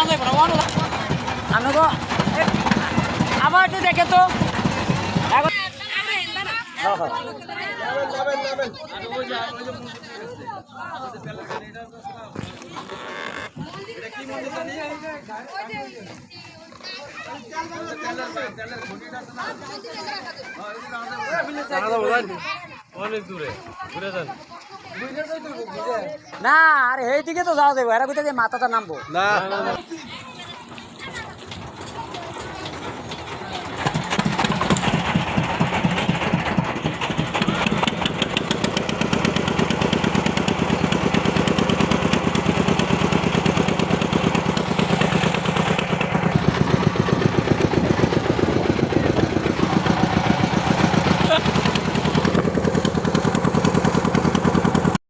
না যাইব না ওয়ান আমি তো আবার একটু দেখে তো। এখন দাদা অনেক দূরে ঘুরে যান। না আর এই দিকে তো যাওয়া যাবে এরা কোথায় মাথাটা নামবো। না।